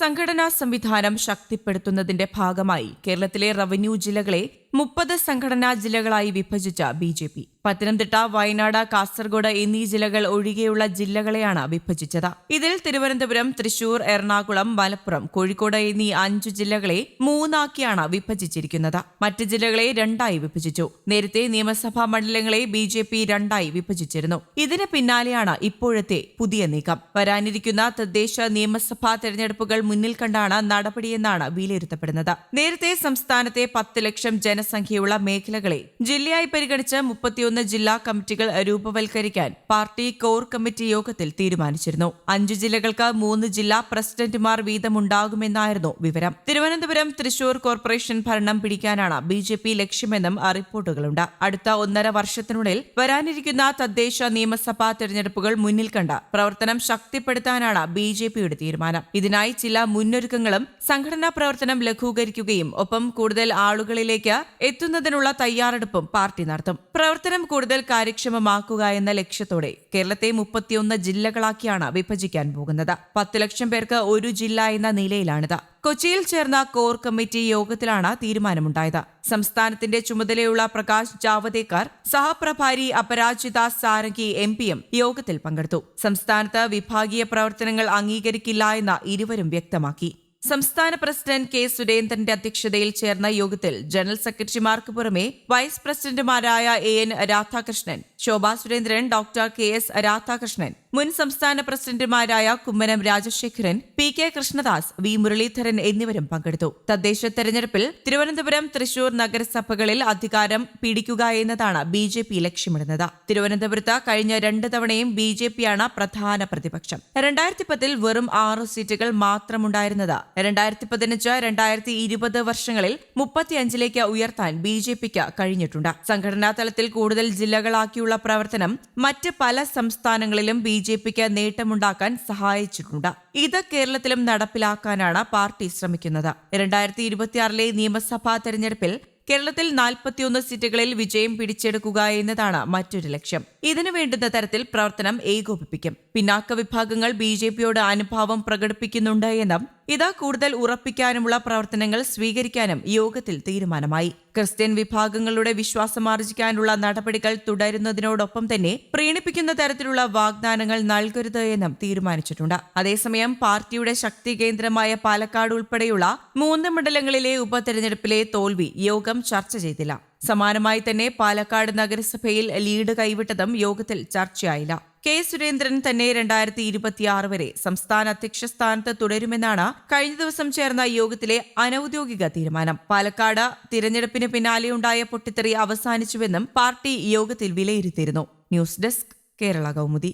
സംഘടനാ സംവിധാനം ശക്തിപ്പെടുത്തുന്നതിന്റെ ഭാഗമായി കേരളത്തിലെ റവന്യൂ ജില്ലകളെ മുപ്പത് സംഘടനാ ജില്ലകളായി വിഭജിച്ച B J P. Pathanamthitta Wayanad Kasaragod എന്നീ ജില്ലകൾ ഒഴികെയുള്ള ജില്ലകളെയാണ് വിഭജിച്ചത്. ഇതിൽ തിരുവനന്തപുരം തൃശൂർ എറണാകുളം മലപ്പുറം കോഴിക്കോട് എന്നീ അഞ്ചു ജില്ലകളെ മൂന്നാക്കിയാണ് വിഭജിച്ചിരിക്കുന്നത്. മറ്റ് ജില്ലകളെ രണ്ടായി വിഭജിച്ചു. നേരത്തെ നിയമസഭാ മണ്ഡലങ്ങളെ ബി ജെ പി രണ്ടായി വിഭജിച്ചിരുന്നു. ഇതിന് പിന്നാലെയാണ് ഇപ്പോഴത്തെ പുതിയ നീക്കം. വരാനിരിക്കുന്ന തദ്ദേശ നിയമസഭാ തെരഞ്ഞെടുപ്പുകൾ മുന്നിൽ കണ്ടാണ് നടപടിയെന്നാണ് വിലയിരുത്തപ്പെടുന്നത്. നേരത്തെ സംസ്ഥാനത്തെ പത്ത് ലക്ഷം ജനസംഖ്യയുള്ള മേഖലകളെ ജില്ലയായി പരിഗണിച്ച് മുപ്പത്തിയൊന്ന് ജില്ലാ കമ്മിറ്റികൾ രൂപവൽക്കരിക്കാൻ പാർട്ടി കോർ കമ്മിറ്റി യോഗത്തിൽ തീരുമാനിച്ചിരുന്നു. അഞ്ച് ജില്ലകൾക്ക് മൂന്ന് ജില്ലാ പ്രസിഡന്റുമാർ വീതമുണ്ടാകുമെന്നായിരുന്നു വിവരം. തിരുവനന്തപുരം തൃശൂർ കോർപ്പറേഷൻ ഭരണം പിടിക്കാനാണ് ബി ജെ പി ലക്ഷ്യമെന്നും റിപ്പോർട്ടുകളുണ്ട്. അടുത്ത ഒന്നര വർഷത്തിനുള്ളിൽ വരാനിരിക്കുന്ന തദ്ദേശ നിയമസഭാ തെരഞ്ഞെടുപ്പുകൾ മുന്നിൽ കണ്ട് പ്രവർത്തനം ശക്തിപ്പെടുത്താനാണ് ബി ജെ പിയുടെ തീരുമാനം. ഇതിനായി ചില മുന്നൊരുക്കങ്ങളും സംഘടനാ പ്രവർത്തനം ലഘൂകരിക്കുകയും ഒപ്പം കൂടുതൽ ആളുകളിലേക്ക് എത്തുന്നതിനുള്ള തയ്യാറെടുപ്പും പാർട്ടി നടത്തും. പ്രവർത്തനം കൂടുതൽ കാര്യക്ഷമമാക്കുക എന്ന ലക്ഷ്യത്തോടെ കേരളത്തെ മുപ്പത്തിയൊന്ന് ജില്ലകളാക്കിയാണ് വിഭജിക്കാൻ പോകുന്നത്. പത്ത് ലക്ഷം പേർക്ക് ഒരു ജില്ല എന്ന നിലയിലാണിത്. കൊച്ചിയിൽ ചേർന്ന കോർ കമ്മിറ്റി യോഗത്തിലാണ് തീരുമാനമുണ്ടായത്. സംസ്ഥാനത്തിന്റെ ചുമതലയുള്ള പ്രകാശ് ജാവദേക്കർ സഹപ്രഭാരി അപരാജിത സാരംഗി എം പിയും യോഗത്തിൽ പങ്കെടുത്തു. സംസ്ഥാനത്ത് വിഭാഗീയ പ്രവർത്തനങ്ങൾ അംഗീകരിക്കില്ല എന്ന് ഇരുവരും വ്യക്തമാക്കി. സംസ്ഥാന പ്രസിഡന്റ് കെ സുരേന്ദ്രന്റെ അധ്യക്ഷതയിൽ ചേർന്ന യോഗത്തിൽ ജനറൽ സെക്രട്ടറിമാർക്ക് പുറമെ വൈസ് പ്രസിഡന്റുമാരായ A N Radhakrishnan Shobha Surendran doctor K S Radhakrishnan മുൻ സംസ്ഥാന പ്രസിഡന്റുമാരായ Kummanam Rajasekharan P K Krishnadas V Muraleedharan എന്നിവരും പങ്കെടുത്തു. തദ്ദേശ തെരഞ്ഞെടുപ്പിൽ തിരുവനന്തപുരം തൃശൂർ നഗരസഭകളിൽ അധികാരം പിടിക്കുക എന്നതാണ് ബി ജെ പി ലക്ഷ്യമിടുന്നത്. തിരുവനന്തപുരത്ത് കഴിഞ്ഞ രണ്ട് തവണയും ബി ജെ പിയാണ് പ്രധാന പ്രതിപക്ഷം. രണ്ടായിരത്തി പത്തിൽ വെറും ആറ് സീറ്റുകൾ മാത്രമുണ്ടായിരുന്നത്. രണ്ടായിരത്തി പതിനഞ്ച് രണ്ടായിരത്തി ഇരുപത് വർഷങ്ങളിൽ മുപ്പത്തിയഞ്ചിലേക്ക് ഉയർത്താൻ ബി ജെ പിക്ക് കഴിഞ്ഞിട്ടുണ്ട്. സംഘടനാ തലത്തിൽ കൂടുതൽ ജില്ലകളാക്കിയുള്ള പ്രവർത്തനം മറ്റ് പല സംസ്ഥാനങ്ങളിലും ബി ജെ പിക്ക് നേട്ടമുണ്ടാക്കാൻ സഹായിച്ചിട്ടുണ്ട്. ഇത് കേരളത്തിലും നടപ്പിലാക്കാനാണ് പാർട്ടി ശ്രമിക്കുന്നത്. രണ്ടായിരത്തി ഇരുപത്തിയാറിലെ നിയമസഭാ തെരഞ്ഞെടുപ്പിൽ കേരളത്തിൽ നാൽപ്പത്തിയൊന്ന് സീറ്റുകളിൽ വിജയം പിടിച്ചെടുക്കുക എന്നതാണ് മറ്റൊരു ലക്ഷ്യം. ഇതിനു വേണ്ടുന്ന തരത്തിൽ പ്രവർത്തനം ഏകോപിപ്പിക്കും. പിന്നാക്ക വിഭാഗങ്ങൾ ബി ജെ പിയോട് അനുഭാവം പ്രകടിപ്പിക്കുന്നുണ്ട് എന്നും ഇത് കൂടുതൽ ഉറപ്പിക്കാനുമുള്ള പ്രവർത്തനങ്ങൾ സ്വീകരിക്കാനും യോഗത്തിൽ തീരുമാനമായി. ക്രിസ്ത്യൻ വിഭാഗങ്ങളുടെ വിശ്വാസമാർജിക്കാനുള്ള നടപടികൾ തുടരുന്നതിനോടൊപ്പം തന്നെ പ്രീണിപ്പിക്കുന്ന തരത്തിലുള്ള വാഗ്ദാനങ്ങൾ നൽകരുത് എന്നും തീരുമാനിച്ചിട്ടുണ്ട്. അതേസമയം പാർട്ടിയുടെ ശക്തി കേന്ദ്രമായ പാലക്കാട് ഉൾപ്പെടെയുള്ള മൂന്ന് മണ്ഡലങ്ങളിലെ ഉപതെരഞ്ഞെടുപ്പിലെ തോൽവി യോഗം ചർച്ച ചെയ്തില്ല. സമാനമായി തന്നെ പാലക്കാട് നഗരസഭയിൽ ലീഡ് കൈവിട്ടതും യോഗത്തിൽ ചർച്ചയായില്ല. കെ സുരേന്ദ്രൻ തന്നെ രണ്ടായിരത്തി ഇരുപത്തിയാറ് വരെ സംസ്ഥാന അധ്യക്ഷ സ്ഥാനത്ത് തുടരുമെന്നാണ് കഴിഞ്ഞ ദിവസം ചേർന്ന യോഗത്തിലെ അനൌദ്യോഗിക തീരുമാനം. പാലക്കാട് തിരഞ്ഞെടുപ്പിന് പിന്നാലെയുണ്ടായ പൊട്ടിത്തെറി അവസാനിച്ചുവെന്നും പാർട്ടി യോഗത്തിൽ വിലയിരുത്തിയിരുന്നു. News desk Kerala Kaumudi.